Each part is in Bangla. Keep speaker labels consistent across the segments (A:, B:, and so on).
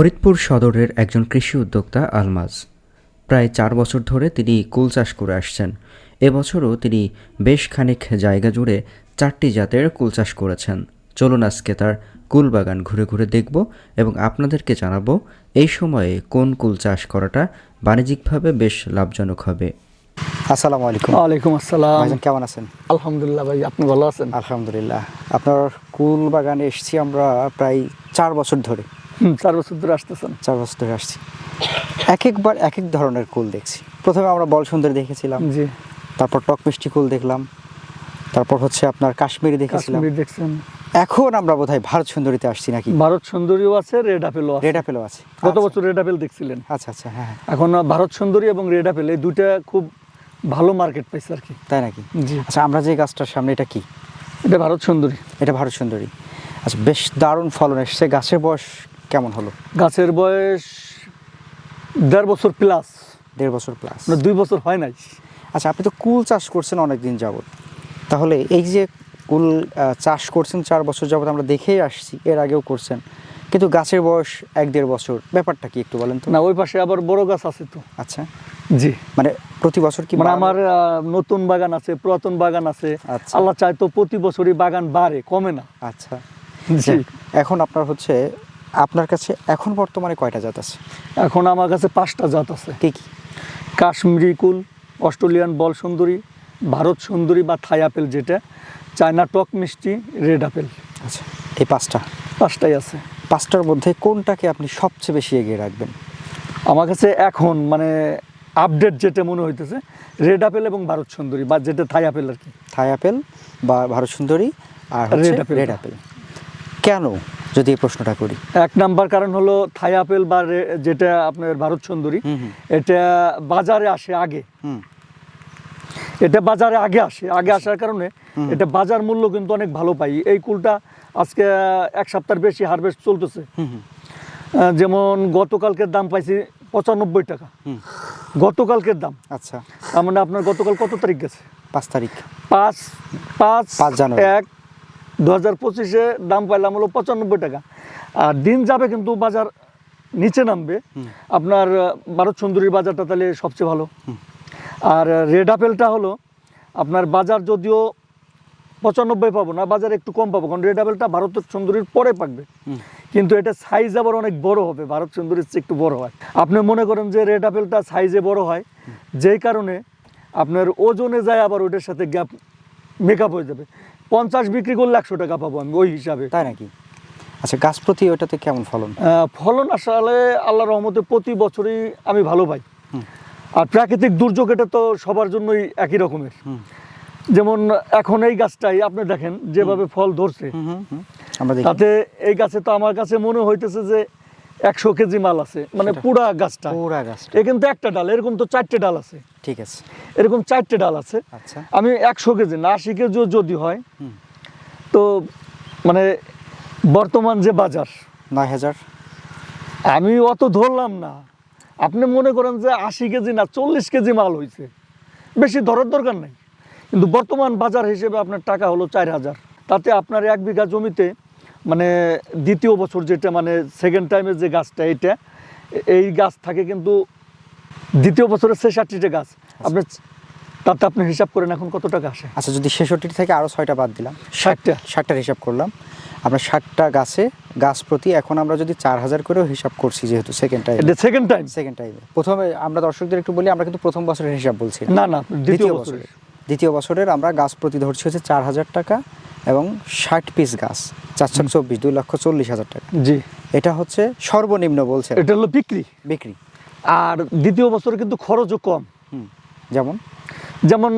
A: ফরিদপুর সদরের একজন কৃষি উদ্যোক্তা আলমাজ। প্রায় চার বছর ধরে তিনি কুল চাষ করে আসছেন। এবছরও তিনি বেশ খানিক জায়গা জুড়ে চারটি জাতের কুল চাষ করেছেন। চলুন আজকে তার কুল বাগান ঘুরে ঘুরে দেখব এবং আপনাদেরকে জানাব এই সময়ে কোন কুল চাষ করাটা বাণিজ্যিকভাবে বেশ লাভজনক হবে। আসসালামু আলাইকুম।
B: ওয়ালাইকুম আসসালাম।
A: ভাইজান কেমন আছেন?
B: আলহামদুলিল্লাহ ভাই আপনি ভালো আছেন?
A: আলহামদুলিল্লাহ। আপনার কুল বাগানে এসেছি আমরা প্রায় চার বছর ধরে।
B: চার বছর ধরে আসতেছেন
A: চার বছর ধরে আসছি। এক একবার এক এক ধরনের কুল দেখছি। প্রথমে আমরা বল সুন্দর দেখেছিলাম।
B: জি।
A: তারপর টক মিষ্টি কুল দেখলাম। তারপর হচ্ছে আপনার কাশ্মীরি দেখেছিলাম।
B: কাশ্মীর দেখছেন।
A: এখন আমরা বোধহয় ভারত সুন্দরীতে আসছি নাকি?
B: ভারত সুন্দরীও আছে রেড আপেলও আছে।
A: রেড আপেলও আছে।
B: গত
A: আচ্ছা,
B: বছর রেড আপেল দেখছিলেন।
A: আচ্ছা আচ্ছা হ্যাঁ হ্যাঁ,
B: এখন ভারত সুন্দরী এবং রেড আপেল এই দুইটা খুব ভালো মার্কেট পাইছে আর কি।
A: তাই নাকি?
B: জি।
A: আচ্ছা আমরা যে গাছটার সামনে এটা কি?
B: এটা ভারত সুন্দরী।
A: এটা ভারত সুন্দরী। আচ্ছা বেশ দারুণ ফলন এসছে। গাছের বয়স কেমন হলো?
B: গাছের বয়স দেড় বছর প্লাস
A: দেড় বছর প্লাস
B: মানে দুই বছর হয় নাই।
A: আচ্ছা আপনি তো কুল চাষ করছেন অনেক দিন যাবত তাহলে এই যে কুল চাষ করছেন চার বছর যাবত আমরা দেখেই আসছি এর আগেও করছেন। কিন্তু গাছের বয়স এক দেড় বছর। ব্যাপারটা কি একটু বলেন তো?
B: না ওই পাশে আবার বড় গাছ আছে তো।
A: আচ্ছা।
B: জি।
A: মানে প্রতি বছর কি
B: মানে আমার নতুন বাগান আছে পুরাতন বাগান আছে।
A: আচ্ছা।
B: আল্লাহ চায় তো প্রতি বছরই বাগান বাড়ে কমে না।
A: আচ্ছা।
B: জি।
A: এখন আপনার হচ্ছে আপনার কাছে এখন বর্তমানে কয়টা জাত আছে?
B: এখন আমার কাছে পাঁচটা জাত আছে।
A: কি কি?
B: কাশ্মীরি কুল অস্ট্রেলিয়ান বল সুন্দরী ভারত সুন্দরী বা থাই আপেল যেটা চায়না টক মিষ্টি রেড আপেল।
A: আচ্ছা এই পাঁচটা?
B: পাঁচটাই আছে।
A: পাঁচটার মধ্যে কোনটাকে আপনি সবচেয়ে বেশি এগিয়ে রাখবেন?
B: আমার কাছে এখন মানে আপডেট যেটা মনে হইতেছে রেড আপেল এবং ভারত সুন্দরী বা যেটা থাই আপেল আর কি।
A: থাই আপেল বা ভারত সুন্দরী আর
B: রেড আপেল।
A: Red apple. কেন? যদি এই প্রশ্নটা করি।
B: এক নাম্বার কারণ হলো থাই আপেল বা যেটা আপনার ভারত সুন্দরী। এটা বাজারে আসে আগে। এটা বাজারে আগে আসে। আগে আসার কারণে এটা বাজার মূল্য কিন্তু অনেক ভালো পাই। এই কুলটা আজকে এক সপ্তাহের বেশি হারভেস্ট চলতেছে। যেমন গতকালকের দাম পাইছি পঁচানব্বই টাকা। গতকালকের দাম।
A: আচ্ছা।
B: তার মানে আপনার গতকাল কত তারিখ গেছে?
A: পাঁচ তারিখ।
B: পাঁচ পাঁচ
A: পাঁচ
B: এক দু হাজার পঁচিশে দাম পাইলাম হলো পঁচানব্বই টাকা। আর দিন যাবে কিন্তু বাজার নিচে নামবে। আপনার ভারত সুন্দরীর বাজারটা তাহলে সবচেয়ে ভালো। আর রেড আপেলটা হলো আপনার বাজার যদিও পঁচানব্বই পাবো না বাজার একটু কম পাবো। কারণ রেড আপেলটা ভারত সুন্দরীর পরে পাকবে। কিন্তু এটা সাইজ আবার অনেক বড় হবে। ভারত সুন্দরীর চেয়ে একটু বড় হয়। আপনি মনে করেন যে রেড আপেলটা সাইজে বড় হয় যেই কারণে আপনার ওজনে যায় আবার ওটার সাথে গ্যাপ মেকআপ হয়ে যাবে। পঞ্চাশ বিক্রি করলে একশো টাকা পাবো আমি ওই হিসাবে।
A: তাই নাকি? আচ্ছা গাছ প্রতি ওটাতে কেমন ফলন?
B: ফলন আসলে আল্লাহ রহমতে প্রতি বছরই আমি ভালো পাই। আর প্রাকৃতিক দুর্যোগ এটা তো সবার জন্যই একই রকমের। যেমন এখন এই গাছটাই আপনি দেখেন যেভাবে ফল ধরছে। তাতে এই গাছে তো আমার কাছে মনে হইতেছে যে একশো কেজি মাল আছে মানে পুরা গাছটা।
A: পুরা গাছটা।
B: এ কিন্তু একটা ডাল এরকম তো চারটে ডাল আছে।
A: ঠিক আছে।
B: এরকম চারটে ডাল আছে।
A: আচ্ছা।
B: আমি একশো কেজি না আশি কেজিও যদি হয় তো মানে বর্তমান যে বাজার
A: নয় হাজার।
B: আমি অত ধরলাম না। আপনি মনে করেন যে আশি কেজি না চল্লিশ কেজি মাল হয়েছে বেশি ধরার দরকার নাই। কিন্তু বর্তমান বাজার হিসেবে আপনার টাকা হলো চার হাজার। তাতে আপনার এক বিঘা জমিতে মানে দ্বিতীয় বছর যেটা মানে সেকেন্ড টাইমের যে গাছটা এইটা এই গাছ থাকে কিন্তু দ্বিতীয় বছরের ছেষট্টিটা গাছ। আপনি তাতে আপনি হিসাব করেন এখন কত টাকা আসে
A: আচ্ছা যদি ছেষট্টি থেকে আরও ছয়টা বাদ দিলাম
B: ষাটটা।
A: ষাটটার হিসাব করলাম আমরা ষাটটা গাছে গাছ প্রতি এখন আমরা যদি চার হাজার করেও হিসাব করছি যেহেতু second time
B: second time
A: second টাইমে প্রথমে আমরা দর্শকদের একটু বলি আমরা কিন্তু প্রথম বছরের হিসাব বলছি না।
B: না না দ্বিতীয় বছরের।
A: দ্বিতীয় বছরের আমরা গাছ প্রতি ধরছি হচ্ছে চার হাজার টাকা এবং ষাট পিস গাছ চারশো চব্বিশ দুই লক্ষ চল্লিশ হাজার টাকা।
B: জি।
A: এটা হচ্ছে সর্বনিম্ন বলছে
B: এটা হলো বিক্রি?
A: বিক্রি।
B: আর দ্বিতীয় বছর কিন্তু খরচও কম।
A: হুম যেমন?
B: যেমন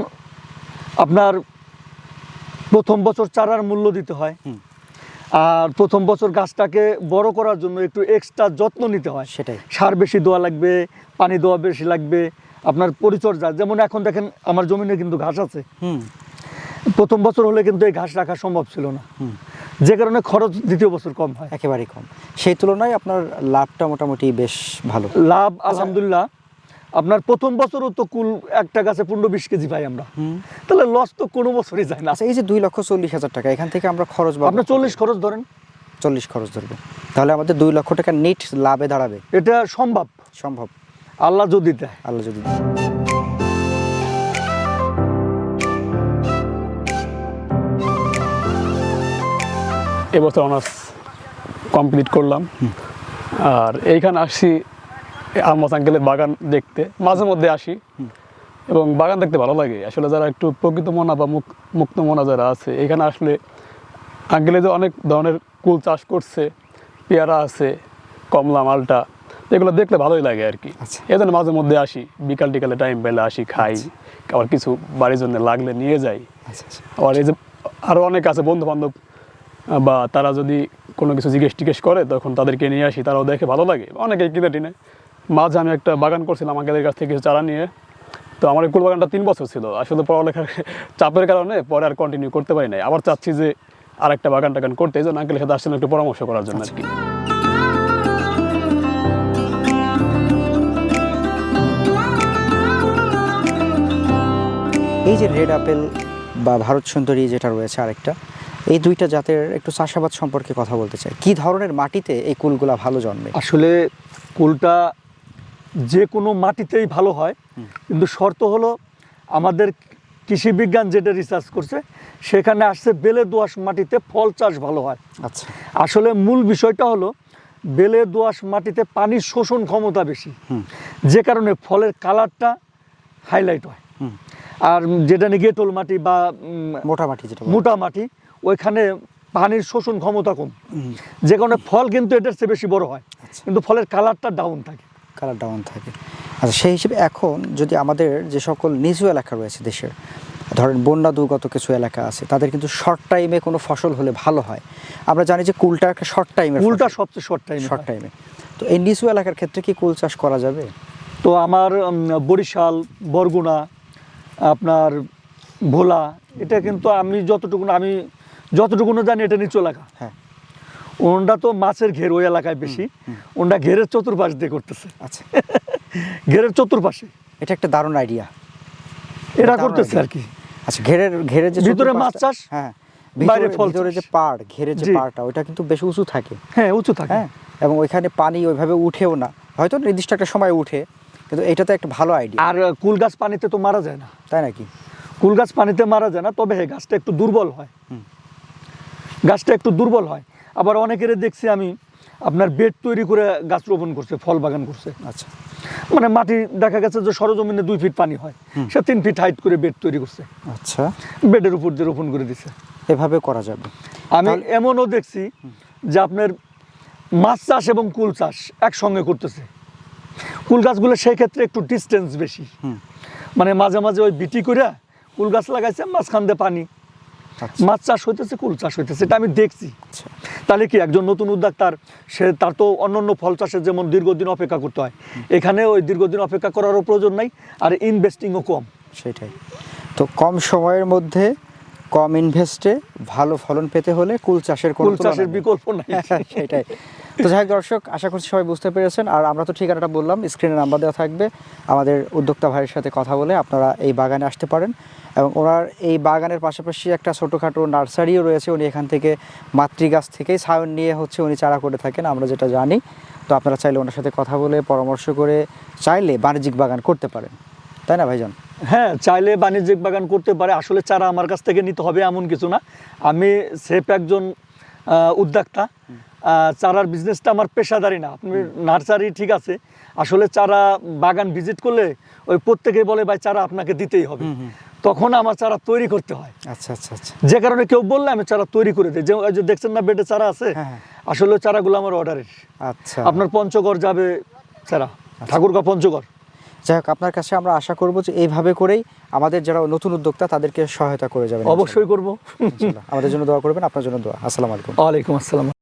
B: আপনার প্রথম বছর চারার মূল্য দিতে হয়। আর প্রথম বছর গাছটাকে বড় করার জন্য একটু এক্সট্রা যত্ন নিতে হয়।
A: সেটাই।
B: সার বেশি দেওয়া লাগবে পানি দেওয়া বেশি লাগবে আপনার পরিচর্যা। যেমন এখন দেখেন আমার জমিনে কিন্তু ঘাস আছে। প্রথম বছর হলে কিন্তু এই ঘাস রাখা সম্ভব ছিল না।
A: হুম।
B: যে কারণে খরচ দ্বিতীয় বছর কম হয়।
A: একেবারেই কম। সেই তুলনায় আপনার লাভটা মোটামুটি বেশ ভালো।
B: লাভ আলহামদুলিল্লাহ। আপনার প্রথম বছরও তো কুল একটা গাছে পনেরো বিশ কেজি পাই আমরা। তাহলে লস তো কোনো বছরই যায় না।
A: আচ্ছা এই যে দুই লক্ষ চল্লিশ হাজার টাকা এখান থেকে আমরা খরচ
B: আপনার চল্লিশ খরচ ধরেন।
A: চল্লিশ খরচ ধরবে। তাহলে আমাদের দুই লক্ষ টাকা নেট লাভে দাঁড়াবে।
B: এটা সম্ভব।
A: সম্ভব।
B: আল্লাহ যদি দেয়।
A: আল্লাহ যদি দেয়।
C: এবছর অনার্স কমপ্লিট করলাম। আর এইখানে আসছি আহমদ আঙ্কেলের বাগান দেখতে। মাঝে মধ্যে আসি। এবং বাগান দেখতে ভালো লাগে। আসলে যারা একটু প্রকৃত মনা বা মুক- মুক্ত মনা যারা আছে এখানে আসলে আঙ্কেলে যে অনেক ধরনের কুল চাষ করছে পেয়ারা আছে কমলা মালটা এগুলো দেখলে ভালোই লাগে আর কি।
A: আচ্ছা।
C: এই জন্য মাঝে মধ্যে আসি। বিকাল টিকালে টাইম পেলে আসি খাই। আবার কিছু বাড়ির জন্য লাগলে নিয়ে যাই।
A: আচ্ছা আচ্ছা।
C: আবার এই যে আরও অনেক আছে বন্ধু বান্ধব বা তারা যদি কোনো কিছু জিজ্ঞেস টিজ্ঞেস করে, তখন তাদেরকে নিয়ে আসি, তারাও দেখে ভালো লাগে। অনেকে কিনে টিনে মাঝে আমি একটা বাগান করছিলাম আমাদের কাছ থেকে কিছু চারা নিয়ে। তো আমার এই কুল বাগানটা তিন বছর ছিল। আসলে পড়ালেখার চাপের কারণে পরে আর কন্টিনিউ করতে পারি নাই। আবার চাচ্ছি যে আর একটা বাগান টাগান করতে। এই জন্য আঙ্কেলের সাথে আসছিলাম একটু পরামর্শ করার জন্য আর কি।
A: এই যে রেড আপেল বা ভারত সুন্দরী যেটা রয়েছে আরেকটা এই দুইটা জাতের একটু চাষাবাদ সম্পর্কে কথা বলতে চাই। কি ধরনের মাটিতে এই কুলগুলা ভালো জন্মে?
B: আসলে কুলটা যে কোনো মাটিতেই ভালো হয় কিন্তু শর্ত হলো আমাদের কৃষি বিজ্ঞান যেটা রিসার্চ করছে সেখানে আসছে বেলে দোআঁশ মাটিতে ফল চাষ ভালো হয়।
A: আচ্ছা।
B: আসলে মূল বিষয়টা হলো বেলে দোআঁশ মাটিতে পানির শোষণ ক্ষমতা বেশি যে কারণে ফলের কালারটা হাইলাইট হয়। আর যেটা নিয়ে গেটল মাটি বা
A: মোটা মাটি যেটা
B: মোটা মাটি ওইখানে পানির শোষণ ক্ষমতা কম। যে কারণে ফল কিন্তু এটার চেয়ে বেশি বড় হয়।
A: আচ্ছা।
B: কিন্তু ফলের কালারটা ডাউন থাকে।
A: কালার ডাউন থাকে। আচ্ছা সেই হিসেবে এখন যদি আমাদের যে সকল নিচু এলাকা রয়েছে দেশের ধরেন বন্যা দুর্গত কিছু এলাকা আছে তাদের কিন্তু শর্ট টাইমে কোনো ফসল হলে ভালো হয়। আমরা জানি যে কুলটা একটা শর্ট টাইমে
B: কুলটা সবচেয়ে শর্ট টাইম
A: শর্ট টাইমে তো এই নিচু এলাকার ক্ষেত্রে কি কুল চাষ করা যাবে?
B: তো আমার বরিশাল বরগুনা আপনার ভোলা এটা কিন্তু আমি যতটুকু আমি যতটুকু জানি এটা নিচু এলাকা।
A: হ্যাঁ।
B: ওনটা তো মাছের ঘের ওই এলাকায় বেশি। ওনটা ঘেরের চতুর্পাশ দিয়ে করতেছে।
A: আচ্ছা।
B: ঘেরের চতুর্পাশে।
A: এটা একটা দারুণ আইডিয়া
B: এটা করতেছে আর কি।
A: আচ্ছা ঘেরের ঘেরের যে
B: ভিতরে মাছ চাষ,
A: হ্যাঁ
B: বাইরে
A: ভিতরে যে পাড় ঘেরের যে পাড়টা কিন্তু বেশ উঁচু থাকে।
B: হ্যাঁ উঁচু থাকে।
A: হ্যাঁ এবং ওইখানে পানি ওইভাবে উঠেও না। হয়তো নির্দিষ্ট একটা সময় উঠে কিন্তু এটা তো একটা ভালো আইডিয়া
B: আর কুল গাছ পানিতে তো মারা যায় না।
A: তাই নাকি?
B: কুল গাছ পানিতে মারা যায় না তবে হ্যাঁ গাছটা একটু দুর্বল হয়।
A: হুম।
B: গাছটা একটু দুর্বল হয়। আবার অনেকের দেখছি আমি আপনার বেড তৈরি করে গাছ রোপণ করছে ফল বাগান করছে।
A: আচ্ছা।
B: মানে মাটি দেখা গেছে যে সরজমিনে দুই ফিট পানি হয়। সে তিন ফিট হাইট করে বেড তৈরি করছে।
A: আচ্ছা।
B: বেডের উপর দিয়ে রোপণ করে দিছে।
A: এভাবে করা যাবে।
B: আমি এমনও দেখছি যে আপনার মাছ চাষ এবং কুল চাষ একসঙ্গে করতেছে। কুল গাছগুলো সেই ক্ষেত্রে একটু ডিস্টেন্স বেশি। মানে মাঝে মাঝে ওই বিটি করে কুল গাছ লাগাইছে মাঝখান দিয়ে পানি। মাছ চাষ হইতেছে কুল চাষ হইতেছে এটা আমি দেখছি।
A: আচ্ছা।
B: তাহলে কি একজন নতুন উদ্যোক্তার সে তার তো অন্যান্য ফল চাষের যেমন দীর্ঘদিন অপেক্ষা করতে হয় এখানে ওই দীর্ঘদিন অপেক্ষা করারও প্রয়োজন নাই আর ইনভেস্টিংও কম।
A: সেটাই। তো কম সময়ের মধ্যে কম ইনভেস্টে ভালো ফলন পেতে হলে কুল চাষের
B: কুল চাষের বিকল্প নাই।
A: সেটাই। তো যাই দর্শক আশা করছি সবাই বুঝতে পেরেছেন। আর আমরা তো ঠিকানাটা বললাম স্ক্রিনে নাম্বার দেওয়া থাকবে। আমাদের উদ্যোক্তা ভাইয়ের সাথে কথা বলে আপনারা এই বাগানে আসতে পারেন। এবং ওনার এই বাগানের পাশাপাশি একটা ছোটোখাটো নার্সারিও রয়েছে। উনি এখান থেকে মাতৃগাছ থেকেই ছায়ন নিয়ে হচ্ছে উনি চারা করে থাকেন আমরা যেটা জানি। তো আপনারা চাইলে ওনার সাথে কথা বলে পরামর্শ করে চাইলে বাণিজ্যিক বাগান করতে পারেন। তাই না ভাইজান?
B: হ্যাঁ চাইলে বাণিজ্যিক বাগান করতে পারে। আসলে চারা আমার কাছ থেকে নিতে হবে এমন কিছু না। আমি সেফ একজন উদ্যোক্তা। চারার বিজনেসটা আমার পেশাদারি না। আপনি নার্সারি ঠিক আছে। আসলে চারা বাগান ভিজিট করলে ওই প্রত্যেকে বলে ভাই চারা আপনাকে দিতেই হবে। তখন আমার চারা তৈরি করতে হয়।
A: আচ্ছা আচ্ছা আচ্ছা।
B: যে কারণে কেউ বললে আমি চারা তৈরি করে দিই। যে দেখছেন না বেডে চারা আছে?
A: হ্যাঁ, হ্যাঁ।
B: আসলে চারাগুলো আমার অর্ডারের
A: আচ্ছা।
B: আপনার পঞ্চগড় যাবে চারা। ঠাকুরগা পঞ্চগড়।
A: যাই হোক আপনার কাছে আমরা আশা করব যে এইভাবে করেই আমাদের যারা নতুন উদ্যোক্তা তাদেরকে সহায়তা করে যাবেন
B: অবশ্যই করব।
A: আমাদের জন্য দোয়া করবেন আপনার জন্য দোয়া। আসসালামু আলাইকুম।
B: ওয়ালাইকুম আসসালাম।